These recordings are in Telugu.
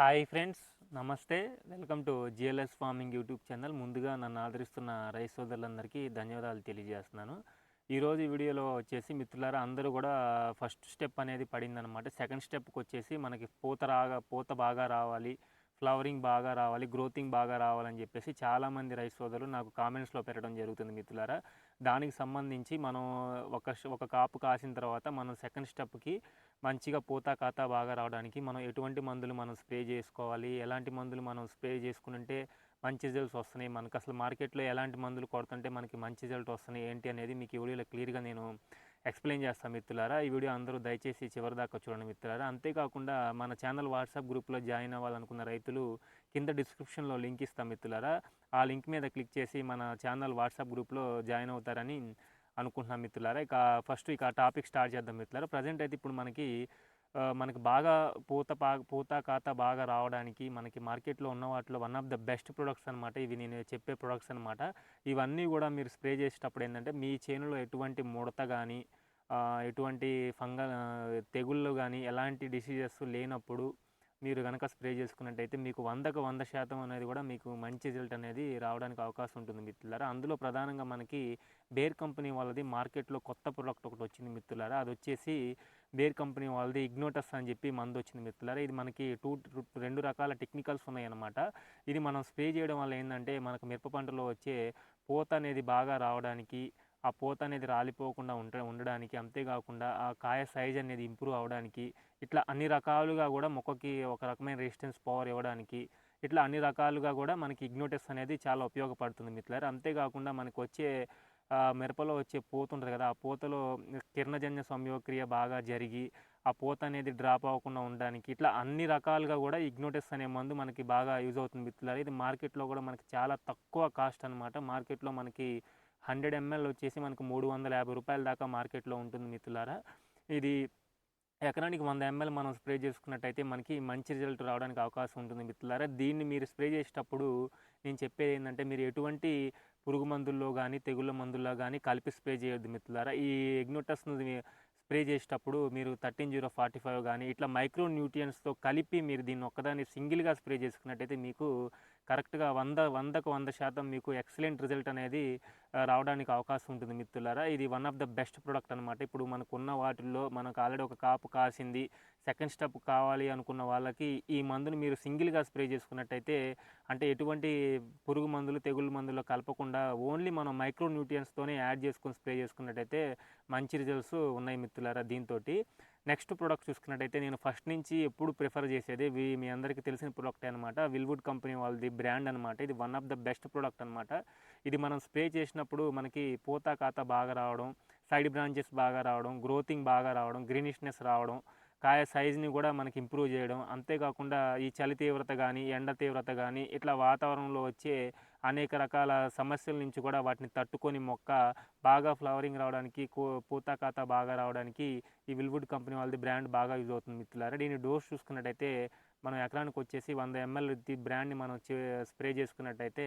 Hi friends namaste. Welcome to GLS farming YouTube channel. ముందుగా నన్ను ఆదరిస్తున్న రైస్ సోదరులందరికీ ధన్యవాదాలు తెలియజేస్తున్నాను. ఈరోజు వీడియోలో వచ్చేసి మిత్రులారా అందరూ కూడా ఫస్ట్ స్టెప్ అనేది పడిందనమాట సెకండ్ స్టెప్కి వచ్చేసి మనకి పూత రాగా పూత బాగా రావాలి. ఫ్లవరింగ్ బాగా రావాలి గ్రోతింగ్ బాగా రావాలని చెప్పేసి చాలామంది రైస్ సోదరులు నాకు కామెంట్స్లో పెట్టడం జరుగుతుంది మిత్రులారా. దానికి సంబంధించి మనం ఒక ఒక కాపు కాసిన తర్వాత మనం సెకండ్ స్టెప్కి మంచిగా పూత కాత బాగా రావడానికి మనం ఎటువంటి మందులు మనం స్ప్రే చేసుకోవాలి ఎలాంటి మందులు మనం స్ప్రే చేసుకుంటే మంచి రిజల్ట్స్ వస్తున్నాయి మనకు అసలు మార్కెట్లో ఎలాంటి మందులు కొడుతుంటే మనకి మంచి రిజల్ట్ వస్తున్నాయి ఏంటి అనేది మీకు ఈ వీడియోలో క్లియర్గా నేను ఎక్స్ప్లెయిన్ చేస్తాను మిత్రులారా. ఈ వీడియో అందరూ దయచేసి చివరి దాకా చూడండి మిత్రులారా. అంతేకాకుండా మన ఛానల్ వాట్సాప్ గ్రూప్లో జాయిన్ అవ్వాలనుకున్న రైతులు కింద డిస్క్రిప్షన్లో లింక్ ఇస్తాం మిత్రులారా. ఆ లింక్ మీద క్లిక్ చేసి మన ఛానల్ వాట్సాప్ గ్రూప్లో జాయిన్ అవుతారని అనుకుంటున్నాం మిత్రులారా. ఇక ఫస్ట్ ఇక టాపిక్ స్టార్ట్ చేద్దాం మిత్రులారా. ప్రజెంట్ అయితే ఇప్పుడు మనకి మనకు మనకి బాగా పూత పా పూత ఖాతా బాగా రావడానికి మనకి మార్కెట్లో ఉన్న వాటిలో one of the best products అనమాట ఇవి నేను చెప్పే ప్రొడక్ట్స్ అనమాట ఇవన్నీ కూడా మీరు స్ప్రే చేసేటప్పుడు ఏంటంటే మీ చేనులో ఎటువంటి ముడత కానీ ఎటువంటి ఫంగల్ తెగుళ్ళు కానీ ఎలాంటి డిసీజెస్ లేనప్పుడు మీరు కనుక స్ప్రే చేసుకున్నట్టయితే మీకు వందకు వంద శాతం అనేది కూడా మీకు మంచి రిజల్ట్ అనేది రావడానికి అవకాశం ఉంటుంది మిత్రులారా. అందులో ప్రధానంగా మనకి బేర్ కంపెనీ వాళ్ళది మార్కెట్లో కొత్త ప్రోడక్ట్ ఒకటి వచ్చింది మిత్రులారా. అది వచ్చేసి బేర్ కంపెనీ వాళ్ళది ఇగ్నోటస్ అని చెప్పి మందు వచ్చింది మిత్రులారా. ఇది మనకి టూ రెండు రకాల టెక్నికల్స్ ఉన్నాయన్నమాట. ఇది మనం స్ప్రే చేయడం వల్ల ఏంటంటే మనకు మిరప పంటలో వచ్చే పూత అనేది బాగా రావడానికి ఆ పూత అనేది రాలిపోకుండా ఉండ ఉండడానికి అంతేకాకుండా ఆ కాయ సైజ్ అనేది ఇంప్రూవ్ అవడానికి ఇట్లా అన్ని రకాలుగా కూడా మొక్కకి ఒక రకమైన రెసిస్టెన్స్ పవర్ ఇవ్వడానికి ఇట్లా అన్ని రకాలుగా కూడా మనకి ఇగ్నోటెస్ అనేది చాలా ఉపయోగపడుతుంది మిత్రులారు. అంతేకాకుండా మనకు వచ్చే మిరపలో వచ్చే పూత ఉంటుంది కదా ఆ పూతలో కిరణజన్య సంయోక్రియ బాగా జరిగి ఆ పూత అనేది డ్రాప్ అవ్వకుండా ఉండడానికి ఇట్లా అన్ని రకాలుగా కూడా ఇగ్నోటెస్ అనే మందు మనకి బాగా యూజ్ అవుతుంది మిత్రులారు. ఇది మార్కెట్లో కూడా మనకి చాలా తక్కువ కాస్ట్ అనమాట మార్కెట్లో మనకి హండ్రెడ్ ఎంఎల్ వచ్చేసి మనకు మూడు వందల యాభై రూపాయల దాకా మార్కెట్లో ఉంటుంది మిత్రులారా. ఇది ఎకరానికి వంద ఎంఎల్ మనం స్ప్రే చేసుకున్నట్టయితే మనకి మంచి రిజల్ట్ రావడానికి అవకాశం ఉంటుంది మిత్రులారా. దీన్ని మీరు స్ప్రే చేసేటప్పుడు నేను చెప్పేది ఏంటంటే మీరు ఎటువంటి పురుగు మందుల్లో కానీ తెగుళ్ళ మందుల్లో కానీ కలిపి స్ప్రే చేయొద్దు మిత్రులారా. ఈ ఎగ్నోటస్ను స్ప్రే చేసేటప్పుడు మీరు థర్టీన్ జీరో ఫార్టీ ఫైవ్ కానీ ఇట్లా మైక్రో న్యూట్రియన్స్తో కలిపి మీరు దీన్ని ఒక్కదాన్ని సింగిల్గా స్ప్రే చేసుకున్నట్టయితే మీకు కరెక్ట్గా వంద వందకు వంద శాతం మీకు ఎక్సలెంట్ రిజల్ట్ అనేది రావడానికి అవకాశం ఉంటుంది మిత్రులారా. ఇది one of the best product అనమాట ఇప్పుడు మనకున్న వాటిల్లో మనకు ఆల్రెడీ ఒక కాపు కాసింది సెకండ్ స్టెప్ కావాలి అనుకున్న వాళ్ళకి ఈ మందును మీరు సింగిల్గా స్ప్రే చేసుకున్నట్టయితే అంటే ఎటువంటి పురుగు మందులు తెగుళ్ళు మందులు కలపకుండా ఓన్లీ మనం మైక్రో న్యూట్రియన్స్తోనే యాడ్ చేసుకొని స్ప్రే చేసుకున్నట్టయితే మంచి రిజల్ట్స్ ఉన్నాయి మిత్రులారా దీంతో నెక్స్ట్ ప్రోడక్ట్ చూసుకున్నట్టయితే నేను ఫస్ట్ నుంచి ఎప్పుడు ప్రిఫర్ చేసేది మీ అందరికీ తెలిసిన ప్రోడక్ట్ అనమాట విల్వుడ్ కంపెనీ వాళ్ళది బ్రాండ్ అనమాట ఇది one of the best product అనమాట ఇది మనం స్ప్రే చేసినప్పుడు మనకి పూత ఖాతా బాగా రావడం సైడ్ బ్రాంచెస్ బాగా రావడం గ్రోతింగ్ బాగా రావడం గ్రీనిష్నెస్ రావడం కాయ సైజుని కూడా మనకి ఇంప్రూవ్ చేయడం అంతేకాకుండా ఈ చలి తీవ్రత కానీ ఎండ తీవ్రత కానీ ఇట్లా వాతావరణంలో వచ్చే అనేక రకాల సమస్యల నుంచి కూడా వాటిని తట్టుకొని మొక్క బాగా ఫ్లవరింగ్ రావడానికి కూ- పూత కాత బాగా రావడానికి ఈ విల్వుడ్ కంపెనీ వాళ్ళది బ్రాండ్ బాగా యూజ్ అవుతుంది మిత్రులారా. దీని డోస్ చూసుకున్నట్టయితే మనం ఎకరానికి వచ్చేసి వంద ఎంఎల్ ది బ్రాండ్ని మనం స్ప్రే చేసుకున్నట్టయితే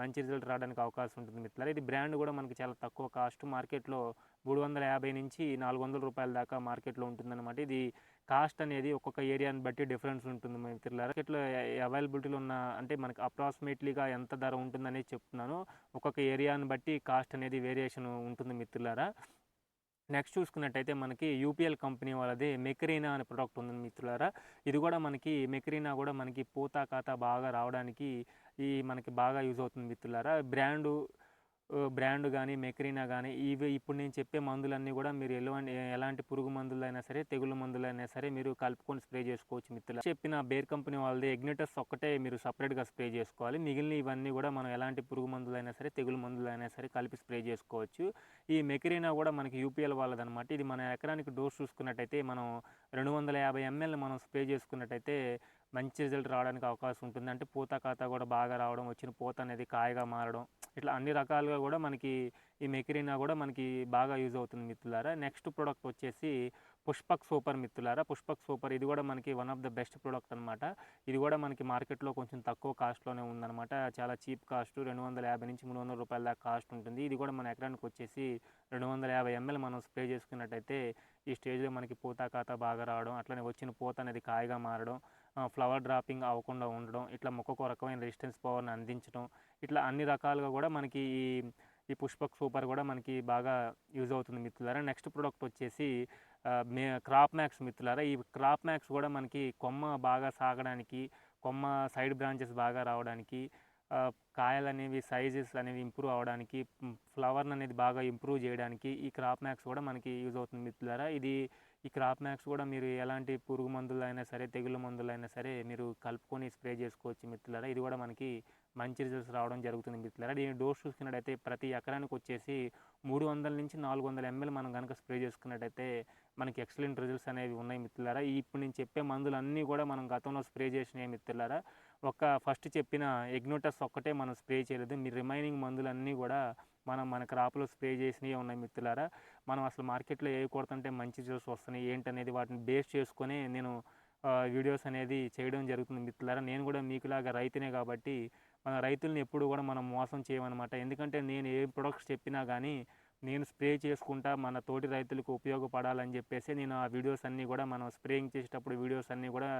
మంచి రిజల్ట్ రావడానికి అవకాశం ఉంటుంది మిత్రులారా. ఇది బ్రాండ్ కూడా మనకి చాలా తక్కువ కాస్ట్ మార్కెట్లో మూడు వందల యాభై నుంచి నాలుగు వందల రూపాయల దాకా మార్కెట్లో ఉంటుందన్నమాట. ఇది కాస్ట్ అనేది ఒక్కొక్క ఏరియాని బట్టి డిఫరెన్స్ ఉంటుంది మిత్రులారా. మార్కెట్లో అవైలబిలిటీలో ఉన్న అంటే మనకి అప్రాక్సిమేట్లీగా ఎంత ధర ఉంటుందనేది చెప్తున్నాను. ఒక్కొక్క ఏరియాని బట్టి కాస్ట్ అనేది వేరియేషన్ ఉంటుంది మిత్రులారా. నెక్స్ట్ చూసుకున్నట్టయితే మనకి యూపీఎల్ కంపెనీ వాళ్ళది మెకరీనా అనే ప్రోడక్ట్ ఉంది మిత్రులారా. ఇది కూడా మనకి మెకరీనా కూడా మనకి పూత ఖాతా బాగా రావడానికి ఈ మనకి బాగా యూజ్ అవుతుంది మిత్రులారా. బ్రాండు బ్రాండ్ కానీ మెకరీనా కానీ ఇవి ఇప్పుడు నేను చెప్పే మందులన్నీ కూడా మీరు ఎలాంటి ఎలాంటి పురుగు మందులైనా సరే తెగులు మందులైనా సరే మీరు కలుపుకొని స్ప్రే చేసుకోవచ్చు మిత్రులు చెప్పిన బేర్ కంపెనీ వాళ్ళది ఎగ్నెటస్ ఒక్కటే మీరు సపరేట్గా స్ప్రే చేసుకోవాలి. మిగిలిన ఇవన్నీ కూడా మనం ఎలాంటి పురుగు మందులైనా సరే తెగులు మందులైనా సరే కలిపి స్ప్రే చేసుకోవచ్చు. ఈ మెకరీనా కూడా మనకి యూపీఎల్ వాళ్ళదనమాట ఇది మన ఎకరానికి డోస్ చూసుకున్నట్టయితే మనం రెండు వందల యాభై ఎంఎల్ మనం స్ప్రే చేసుకున్నట్టయితే మంచి రిజల్ట్ రావడానికి అవకాశం ఉంటుంది. అంటే పూత ఖాతా కూడా బాగా రావడం వచ్చిన పూత అనేది కాయగా మారడం ఇట్లా అన్ని రకాలుగా కూడా మనకి ఈ మెకరీనా కూడా మనకి బాగా యూజ్ అవుతుంది మిత్రులారా. నెక్స్ట్ ప్రోడక్ట్ వచ్చేసి పుష్పక్ సూపర్ మిత్రులారా. పుష్పక్ సూపర్ ఇది కూడా మనకి one of the best product అనమాట ఇది కూడా మనకి మార్కెట్లో కొంచెం తక్కువ కాస్ట్లోనే ఉందన్నమాట. చాలా చీప్ కాస్ట్ రెండు వందల యాభై నుంచి మూడు వందల రూపాయల దాకా కాస్ట్ ఉంటుంది. ఇది కూడా మన ఎకరానికి వచ్చేసి రెండు వందల యాభై ఎంఎల్ మనం స్ప్రే చేసుకున్నట్టయితే ఈ స్టేజ్లో మనకి పూత ఖాతా బాగా రావడం అట్లనే వచ్చిన పూత అనేది కాయగా మారడం ఫ్లవర్ డ్రాపింగ్ అవ్వకుండా ఉండడం ఇట్లా మొక్కకు ఒక రకమైన రెసిస్టెన్స్ పవర్ని అందించడం ఇట్లా అన్ని రకాలుగా కూడా మనకి ఈ ఈ పుష్పక్ సూపర్ కూడా మనకి బాగా యూజ్ అవుతుంది మిత్రులారా. నెక్స్ట్ ప్రోడక్ట్ వచ్చేసి మే క్రాప్ మ్యాక్స్ మిత్రులారా. ఈ క్రాప్ మ్యాక్స్ కూడా మనకి కొమ్మ బాగా సాగడానికి కొమ్మ సైడ్ బ్రాంచెస్ బాగా రావడానికి కాయలు అనేవి సైజెస్ అనేవి ఇంప్రూవ్ అవ్వడానికి ఫ్లవర్ని అనేది బాగా ఇంప్రూవ్ చేయడానికి ఈ క్రాప్ మ్యాక్స్ కూడా మనకి యూజ్ అవుతుంది మిత్రులారా ఇది ఈ క్రాప్ మ్యాక్స్ కూడా మీరు ఎలాంటి పురుగు మందులు అయినా సరే తెగుళ్ళ మందులు అయినా సరే మీరు కలుపుకొని స్ప్రే చేసుకోవచ్చు మిత్రులారా ఇది కూడా మనకి మంచి రిజల్ట్స్ రావడం జరుగుతుంది మిత్రులారా దీని డోస్ చూసుకున్నట్టయితే ప్రతి ఎకరానికి వచ్చేసి మూడు వందల నుంచి నాలుగు వందల ఎంఎల్ మనం కనుక స్ప్రే చేసుకున్నట్టయితే మనకి ఎక్సలెంట్ రిజల్ట్స్ అనేవి ఉన్నాయి మిత్రులారా ఇప్పుడు నేను చెప్పే మందులు అన్నీ కూడా మనం గతంలో స్ప్రే చేసినాయి మిత్రులారా ఒక ఫస్ట్ చెప్పిన ఎగ్నోటస్ ఒక్కటే మనం స్ప్రే చేయలేదు. మీ రిమైనింగ్ మందులన్నీ కూడా మనం మన క్రాప్లో స్ప్రే చేసినవి ఉన్నాయి మిత్రులారా. మనం అసలు మార్కెట్లో ఏవి కొడుతుంటే మంచి జ్యూస్ వస్తున్నాయి ఏంటనేది వాటిని బేస్ చేసుకొని నేను వీడియోస్ అనేది చేయడం జరుగుతుంది మిత్రులారా. నేను కూడా మీకులాగా రైతునే కాబట్టి మన రైతుల్ని ఎప్పుడు కూడా మనం మోసం చేయమన్నమాట ఎందుకంటే నేను ఏ ప్రొడక్ట్స్ చెప్పినా కానీ నేను స్ప్రే చేసుకుంటా మన తోటి రైతులకు ఉపయోగపడాలని చెప్పేసి నేను ఆ వీడియోస్ అన్నీ కూడా మనం స్ప్రేయింగ్ చేసేటప్పుడు వీడియోస్ అన్నీ కూడా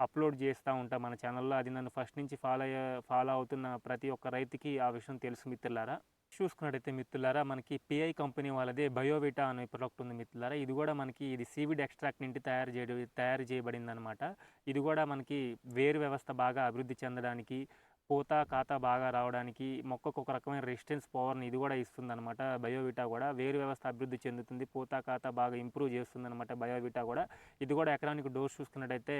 అప్లోడ్ చేస్తూ ఉంటా మన ఛానల్లో. అది నన్ను ఫస్ట్ నుంచి ఫాలో అయ్యే ఫాలో అవుతున్న ప్రతి ఒక్క రైతుకి ఆ విషయం తెలుసు మిత్రులారా. చూసుకున్నట్టయితే మిత్రులారా మనకి పిఐ కంపెనీ వాళ్ళదే బయోవిటా అనే ప్రొడక్ట్ ఉంది మిత్రులారా. ఇది కూడా మనకి ఇది సీవిడ్ ఎక్స్ట్రాక్ట్ నుండి తయారు చేయడం తయారు చేయబడింది అనమాట ఇది కూడా మనకి వేరు వ్యవస్థ బాగా అభివృద్ధి చెందడానికి పూత కాత బాగా రావడానికి మొక్కకు ఒక రకమైన రెసిస్టెన్స్ పవర్ని ఇది కూడా ఇస్తుంది అనమాట బయోవిటా కూడా వేరు వ్యవస్థ అభివృద్ధి చెందుతుంది. పూత కాత బాగా ఇంప్రూవ్ చేస్తుంది అనమాట బయోవిటా కూడా. ఇది కూడా ఎకరానికి డోస్ చూసుకున్నట్టయితే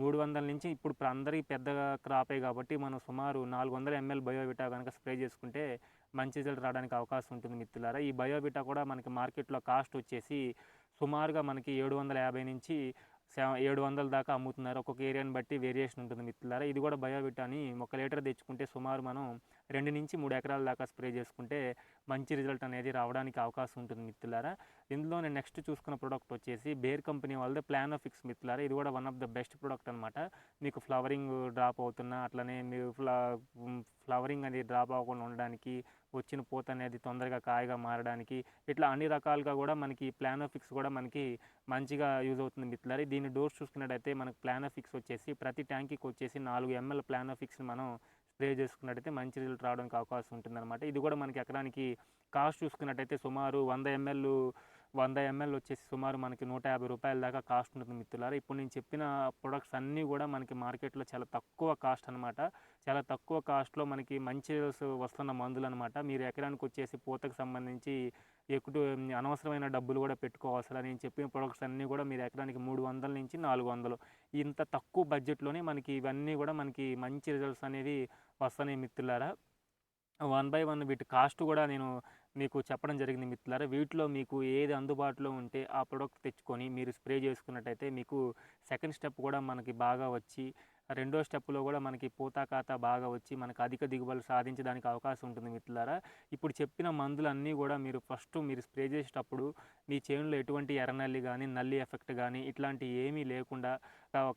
మూడు వందల నుంచి ఇప్పుడు అందరికీ పెద్ద క్రాపే కాబట్టి మనం సుమారు నాలుగు వందల ఎంఎల్ బయోవిటా కనుక స్ప్రే చేసుకుంటే మంచి రిజల్ట్ రావడానికి అవకాశం ఉంటుంది మిత్రులారా. ఈ బయోవిటా కూడా మనకి మార్కెట్లో కాస్ట్ వచ్చేసి సుమారుగా మనకి ఏడు వందల యాభై నుంచి ఏడు వందల దాకా అమ్ముతున్నారు. ఒక్కొక్క ఏరియాని బట్టి వేరియేషన్ ఉంటుంది మిత్రులారా. ఇది కూడా బయోవిటాని ఒక లీటర్ తెచ్చుకుంటే సుమారు మనం రెండు నుంచి మూడు ఎకరాల దాకా స్ప్రే చేసుకుంటే మంచి రిజల్ట్ అనేది రావడానికి అవకాశం ఉంటుంది మిత్రులారా. ఇందులో నేను నెక్స్ట్ చూసుకున్న ప్రోడక్ట్ వచ్చేసి బేర్ కంపెనీ వాళ్ళది ప్లాన్ ఆఫ్ ఫిక్స్ మిత్రులారా. ఇది కూడా one of the best product అనమాట మీకు ఫ్లవరింగ్ డ్రాప్ అవుతున్నా అట్లనే మీరు ఫ్లా ఫ్లవరింగ్ అనేది డ్రాప్ అవ్వకుండా ఉండడానికి వచ్చిన పూత అనేది తొందరగా కాయగా మారడానికి ఇట్లా అన్ని రకాలుగా కూడా మనకి ప్లానోఫిక్స్ కూడా మనకి మంచిగా యూజ్ అవుతుంది మిత్రులారా. దీని డోర్స్ చూసుకున్నట్టయితే మనకు ప్లానోఫిక్స్ వచ్చేసి ప్రతి ట్యాంకీకి వచ్చేసి నాలుగు ఎంఎల్ ప్లానోఫిక్స్ని మనం స్ప్రే చేసుకున్నట్టయితే మంచి రిజల్ట్ రావడానికి అవకాశం ఉంటుందన్నమాట. ఇది కూడా మనకి ఎకరానికి కాస్ట్ చూసుకున్నట్టయితే సుమారు వంద ఎంఎల్ వంద ఎంఎల్ వచ్చేసి సుమారు మనకి నూట యాభై రూపాయల దాకా కాస్ట్ ఉంటుంది మిత్రులారా. ఇప్పుడు నేను చెప్పిన ప్రొడక్ట్స్ అన్నీ కూడా మనకి మార్కెట్లో చాలా తక్కువ కాస్ట్ అనమాట చాలా తక్కువ కాస్ట్లో మనకి మంచి రిజల్ట్స్ వస్తున్న మందులు అనమాట మీరు ఎకరానికి వచ్చేసి పూతకు సంబంధించి ఎక్కువ అనవసరమైన డబ్బులు కూడా పెట్టుకోవాల్సిన నేను చెప్పిన ప్రొడక్ట్స్ అన్నీ కూడా మీరు ఎకరానికి మూడు వందల నుంచి నాలుగు వందలు. ఇంత తక్కువ బడ్జెట్లోనే మనకి ఇవన్నీ కూడా మనకి మంచి రిజల్ట్స్ అనేవి వస్తున్నాయి మిత్రులారా. వన్ బై వన్ వీటి కాస్ట్ కూడా నేను మీకు చెప్పడం జరిగింది మిత్రులారా. వీటిలో మీకు ఏది అందుబాటులో ఉంటే ఆ ప్రోడక్ట్ తెచ్చుకొని మీరు స్ప్రే చేసుకున్నట్టయితే మీకు సెకండ్ స్టెప్ కూడా మనకి బాగా వచ్చి రెండో స్టెప్లో కూడా మనకి పూతా ఖాతా బాగా వచ్చి మనకు అధిక దిగుబడులు సాధించడానికి అవకాశం ఉంటుంది మిత్రులారా. ఇప్పుడు చెప్పిన మందులన్నీ కూడా మీరు ఫస్ట్ మీరు స్ప్రే చేసేటప్పుడు మీ చేనులో ఎటువంటి ఎర్రనల్లి కానీ నల్లి ఎఫెక్ట్ కానీ ఇట్లాంటి ఏమీ లేకుండా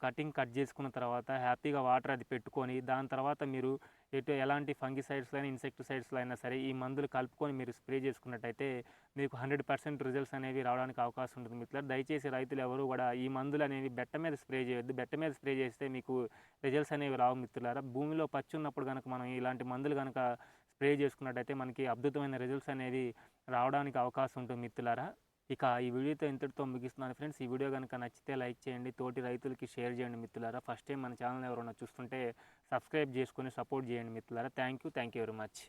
కటింగ్ కట్ చేసుకున్న తర్వాత హ్యాపీగా వాటర్ అది పెట్టుకొని దాని తర్వాత మీరు ఎటు ఎలాంటి ఫంగిసైడ్స్లో అయినా ఇన్సెక్టిసైడ్స్లో అయినా సరే ఈ మందులు కలుపుకొని మీరు స్ప్రే చేసుకున్నట్టయితే మీకు హండ్రెడ్ పర్సెంట్ రిజల్ట్స్ అనేవి రావడానికి అవకాశం ఉంటుంది మిత్రులు దయచేసి రైతులు ఎవరు కూడా ఈ మందులు అనేవి బెట్ట మీద స్ప్రే చేయొద్దు. బెట్ట మీద స్ప్రే చేస్తే మీకు రిజల్ట్స్ అనేవి రావు మిత్రులారా. భూమిలో పచ్చి ఉన్నప్పుడు కనుక మనం ఇలాంటి మందులు కనుక స్ప్రే చేసుకున్నట్టయితే మనకి అద్భుతమైన రిజల్ట్స్ అనేది రావడానికి అవకాశం ఉంటుంది మిత్రులారా. ఇక ఈ వీడియోతో ఇంతటితో ముగిస్తున్నాను ఫ్రెండ్స్. ఈ వీడియో కనుక నచ్చితే లైక్ చేయండి తోటి రైతులకి షేర్ చేయండి మిత్రులారా. ఫస్ట్ టైం మన ఛానల్ ఎవరైనా చూస్తుంటే సబ్స్క్రైబ్ చేసుకొని సపోర్ట్ చేయండి మిత్రులారా. Thank you thank you very much.